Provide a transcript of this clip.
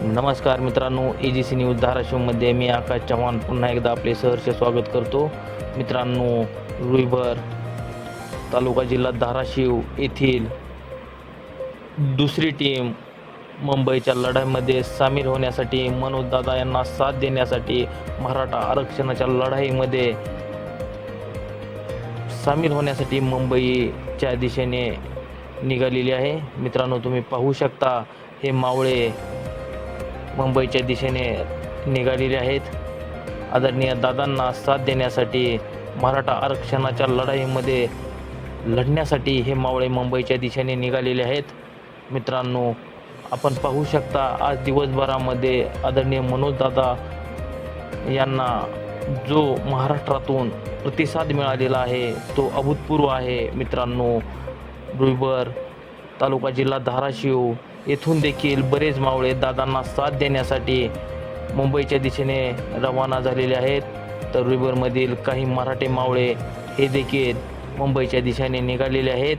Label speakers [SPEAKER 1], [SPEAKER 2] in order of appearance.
[SPEAKER 1] नमस्कार मित्रांनो A G C news धाराशिवमध्ये मी आकाश चव्हाण पुन्हा एकदा आपले सहर्ष स्वागत करतो. मित्रांनो रुईभर तालुका जिल्हा धाराशिव येथील दुसरी टीम मुंबईच्या लढाईमध्ये सामील होण्यासाठी मनोजदादा यांना साथ देण्यासाठी मराठा आरक्षणाच्या लढाईमध्ये सामील होण्यासाठी मुंबईच्या दिशेने निघालेली आहे. मित्रांनो तुम्ही पाहू शकता हे मावळे मुंबईच्या दिशेने निघालेले आहेत. आदरणीय दादांना साथ देण्यासाठी मराठा आरक्षणाच्या लढाईमध्ये लढण्यासाठी हे मावळे मुंबईच्या दिशेने निघालेले आहेत. मित्रांनो आपण पाहू शकता आज दिवसभरामध्ये आदरणीय मनोजदादा यांना जो महाराष्ट्रातून प्रतिसाद मिळालेला आहे तो अभूतपूर्व आहे. मित्रांनो रुईबर तालुका जिल्हा धाराशिव येथून देखील बरेच मावळे दादांना साथ देण्यासाठी मुंबईच्या दिशेने रवाना झालेले आहेत. तर रिबरमधील काही मराठी मावळे हे देखील मुंबईच्या दिशेने निघालेले आहेत.